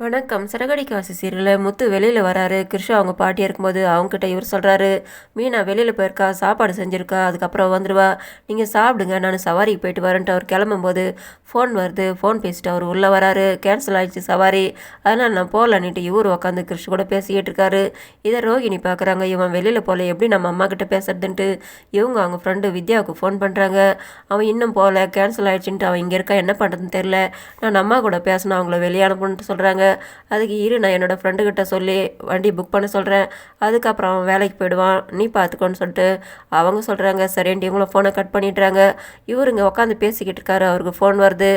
வணக்கம். சரகடிக்கு காசு சீரியலில் முத்து வெளியில் வராரு. கிருஷ்ணா அவங்க பாட்டி இருக்கும்போது அவங்ககிட்ட இவர் சொல்கிறாரு மீனா வெளியில் போயிருக்கா சாப்பாடு செஞ்சுருக்கா அதுக்கப்புறம் வந்துடுவா நீங்கள் சாப்பிடுங்க நான் சவாரிக்கு போயிட்டு வரேன்ட்டு அவர் கிளம்பும்போது ஃபோன் வருது. ஃபோன் பேசிட்டு அவர் உள்ளே வராரு. கேன்சல் ஆகிடுச்சு சவாரி. அதனால் நான் போகலன்னுட்டு இவர் உட்காந்து கிருஷ்ண கூட பேசிக்கிட்டு இருக்காரு. இதை ரோகிணி பார்க்குறாங்க இவன் வெளியில் போகல எப்படி நம்ம அம்மா கிட்ட பேசுறதுன்ட்டு இவங்க அவங்க ஃப்ரெண்டு வித்யாவுக்கு ஃபோன் பண்ணுறாங்க அவன் இன்னும் போகல கேன்சல் ஆகிடுச்சின்ட்டு அவன் இங்கே இருக்கா என்ன பண்ணுறதுன்னு தெரில நான் அம்மா கூட பேசணும் அவங்கள வெளியே அனுப்புன்ட்டு சொல்கிறாங்க அதுக்கு இரு நான் என்னோடய ஃப்ரெண்டுக்கிட்ட சொல்லி வண்டி புக் பண்ண சொல்கிறேன் அதுக்கப்புறம் அவன் வேலைக்கு போயிடுவான். நீ பார்த்துக்கோன்னு சொல்லிட்டு அவங்க சொல்கிறாங்க சரின்ட்டு இவங்கள ஃபோனை கட் பண்ணிடுறாங்க. இவருங்க உட்காந்து பேசிக்கிட்டு இருக்காரு. அவருக்கு ஃபோன் வருது.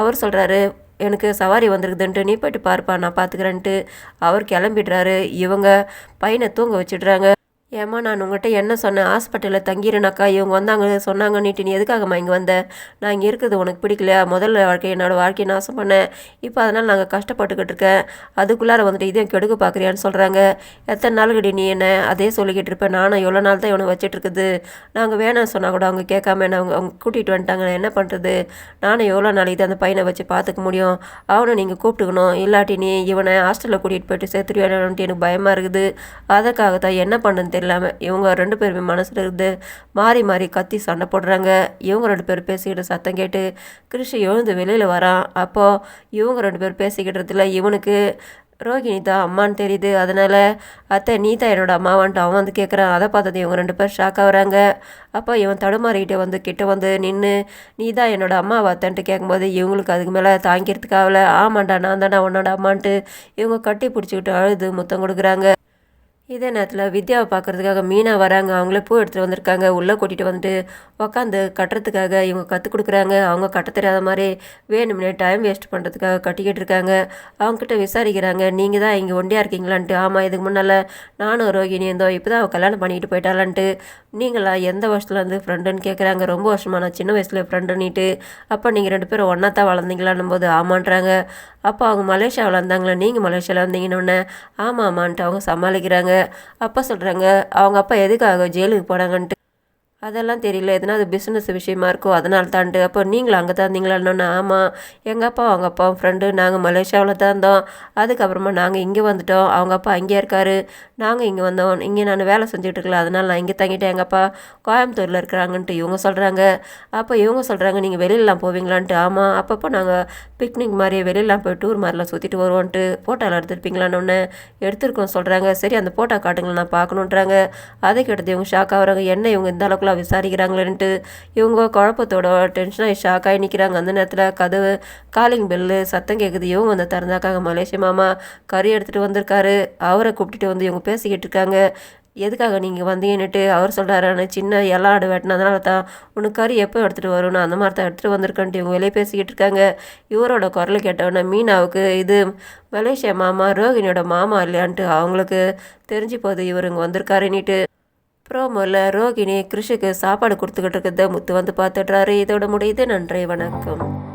அவர் சொல்கிறாரு எனக்கு சவாரி வந்திருக்குதுன்ட்டு நீ போயிட்டு பார்ப்பா நான் பார்த்துக்கிறேன்ட்டு அவர் கிளம்பிடுறாரு. இவங்க பையனை தூங்க வச்சிடுறாங்க. ஏம்மா நான் உங்கள்கிட்ட என்ன சொன்னேன்? ஹாஸ்பிட்டலில் தங்கிடுனாக்கா இவங்க வந்தாங்க சொன்னாங்கன்னுட்டு நீ எதுக்காகம்மா இங்கே வந்த? நான் இங்கே இருக்கிறது உனக்கு பிடிக்கலையா முதல்ல வாழ்க்கை என்னோடய வாழ்க்கையை நாசம் பண்ணேன். இப்போ அதனால் நாங்கள் கஷ்டப்பட்டுக்கிட்டு இருக்கேன். அதுக்குள்ளார வந்துட்டு இதையும் கெடுக்க பார்க்குறியான்னு சொல்கிறாங்க எத்தனை நாள் கடி நீ என்ன அதே சொல்லிக்கிட்டு இருப்பேன் நானும் எவ்வளோ நாள் தான் இவனை வச்சிட்ருக்குது நாங்கள் வேணாம்னு சொன்னால் கூட அவங்க கேட்காம என்ன அவங்க அவங்க கூட்டிகிட்டு வந்துட்டாங்க. நான் என்ன பண்ணுறது நானும் எவ்வளோ நாளைக்கு அந்த பையனை வச்சு பார்த்துக்க முடியும்? அவனை நீங்கள் கூப்பிட்டுக்கணும். இல்லாட்டி நீ இவனை ஹாஸ்டலில் கூட்டிகிட்டு போயிட்டு சேர்த்துருவானுன்ட்டு எனக்கு பயமாக இருக்குது. அதுக்காக தான் என்ன பண்ணுன்னு இல்லாமல் இவங்க ரெண்டு பேருமே மனசில் இருந்து மாறி மாறி கத்தி சண்டை போடுறாங்க. இவங்க ரெண்டு பேரும் பேசிக்கிட்டு சத்தம் கேட்டு கிருஷி எழுந்து வெளியில் வரான். அப்போது இவங்க ரெண்டு பேரும் பேசிக்கிட்டதில் இவனுக்கு ரோகிணி தான் அம்மான்னு தெரியுது. அதனால் அத்தை நீ தான் என்னோட அம்மாவான்ட்டு அவன் வந்து கேட்குறான் அதை பார்த்தது இவங்க ரெண்டு பேர் ஷாக் ஆகுறாங்க அப்போ இவன் தடுமாறிக்கிட்டே வந்து கிட்ட வந்து நின்று நீ தான் என்னோட அம்மா அத்தன்ட்டு கேட்கும்போது இவங்களுக்கு அதுக்கு மேலே தாங்கிறதுக்காகல ஆமாண்டா நான் தானே உன்னோட அம்மான்ட்டு இவங்க கட்டி பிடிச்சிக்கிட்டு அழுது முத்தம் கொடுக்குறாங்க. இதே நேரத்தில் வித்யாவை பார்க்குறதுக்காக மீனா வராங்க. அவங்களே பூ எடுத்துகிட்டு வந்திருக்காங்க. உள்ளே கூட்டிகிட்டு வந்துட்டு உட்காந்து கட்டுறதுக்காக இவங்க கற்றுக் கொடுக்குறாங்க. அவங்க கட்ட தெரியாத மாதிரி வேணும்னே டைம் வேஸ்ட் பண்ணுறதுக்காக கட்டிக்கிட்டு இருக்காங்க. அவங்ககிட்ட விசாரிக்கிறாங்க. நீங்கள் தான் இங்கே ஒண்டியாக இருக்கீங்களான்ட்டு. ஆமாம் இதுக்கு முன்னால் நானும் ரோகிணி இருந்தோம். இப்போ தான் அவள் கல்யாணம் பண்ணிக்கிட்டு போயிட்டாலான்ட்டு நீங்களா? எந்த வருஷத்துலேருந்து ஃப்ரெண்டுன்னு கேட்குறாங்க ரொம்ப வருஷமாக நான் சின்ன வயசில் ஃப்ரெண்டுன்னிட்டு அப்போ நீங்கள் ரெண்டு பேரும் ஒன்றா தான் வளர்ந்தீங்களான்னும் போது ஆமான்றாங்க. அப்போ அவங்க மலேசியாவில் இருந்தாங்களா நீங்கள் மலேசியாவில் வந்தீங்கன்னு ஆமாம் ஆமான்ட்டு அவங்க சமாளிக்கிறாங்க. அப்பா சொல்கிறாங்க அவங்க அப்பா எதுக்காக ஜெயிலுக்கு போனாங்கன்ட்டு அதெல்லாம் தெரியல. எதுனா அது பிஸ்னஸ் விஷயமா இருக்கும் அதனால தாண்டு. அப்போ நீங்களும் அங்கே தான் இருந்தீங்களான்னு ஆமாம் எங்கள் அப்பா அவங்க அப்பா ஃப்ரெண்டு நாங்கள் மலேசியாவில் தான் இருந்தோம். அதுக்கப்புறமா நாங்கள் இங்கே வந்துட்டோம். அவங்க அப்பா அங்கேயே இருக்கார். நாங்கள் இங்கே வந்தோம். இங்கே நான் வேலை செஞ்சுட்டு இருக்கல. அதனால் நான் இங்கே தங்கிட்டேன். எங்கள் அப்பா கோயம்புத்தூரில் இருக்கிறாங்கன்ட்டு இவங்க சொல்கிறாங்க அப்போ இவங்க சொல்கிறாங்க நீங்கள் வெளியிலலாம் போவீங்களான்ட்டு. ஆமாம் அப்பப்போ நாங்கள் பிக்னிக் மாதிரி வெளியிலாம் போய் டூர் மாதிரிலாம் சுற்றிட்டு வருவோன்ட்டு ஃபோட்டோலாம் எடுத்துருப்பீங்களான்னு ஒன்று எடுத்துருக்கோம் சொல்கிறாங்க சரி அந்த ஃபோட்டோ காட்டுங்களை நான் பார்க்கணுன்றாங்க. அதை கேட்டது இவங்க ஷாக் ஆகிறாங்க. என்ன இவங்க இந்த அளவுக்கு ஃபுல்லாக விசாரிக்கிறாங்களேன்ட்டு இவங்க குழப்பத்தோட டென்ஷனாக ஷாக் ஆகி நிற்கிறாங்க அந்த நேரத்தில் கதவு காலிங் பெல்லு சத்தம் கேட்குது இவங்க வந்து திறந்தாக்காங்க. மலேசிய மாமா கறி எடுத்துகிட்டு வந்திருக்காரு. அவரை கூப்பிட்டுட்டு வந்து இவங்க பேசிக்கிட்டு இருக்காங்க. எதுக்காக நீங்கள் வந்தீங்கன்னுட்டு அவர் சொல்கிறாரு ஆனால் சின்ன எல்லா ஆடு வெட்டினதுனால தான் உனக்கு கறி எப்போ எடுத்துகிட்டு வரணும் அந்த மாதிரி தான் எடுத்துகிட்டு வந்திருக்கேன்ட்டு இவங்க வெளியே பேசிக்கிட்டு இருக்காங்க. இவரோட குரல் கேட்டவுடனே மீனாவுக்கு இது மலேசியா மாமா ரோகிணியோட மாமா இல்லையான்ட்டு அவங்களுக்கு தெரிஞ்சு போகுது. இவர் இங்கே வந்திருக்காருன்னுட்டு ப்ரோமோவில் ரோகிணி கிருஷிக்கு சாப்பாடு கொடுத்துக்கிட்டு இருக்கிறத முத்து வந்து பார்த்துட்றாரு. இதோட முடியுது. நன்றி வணக்கம்.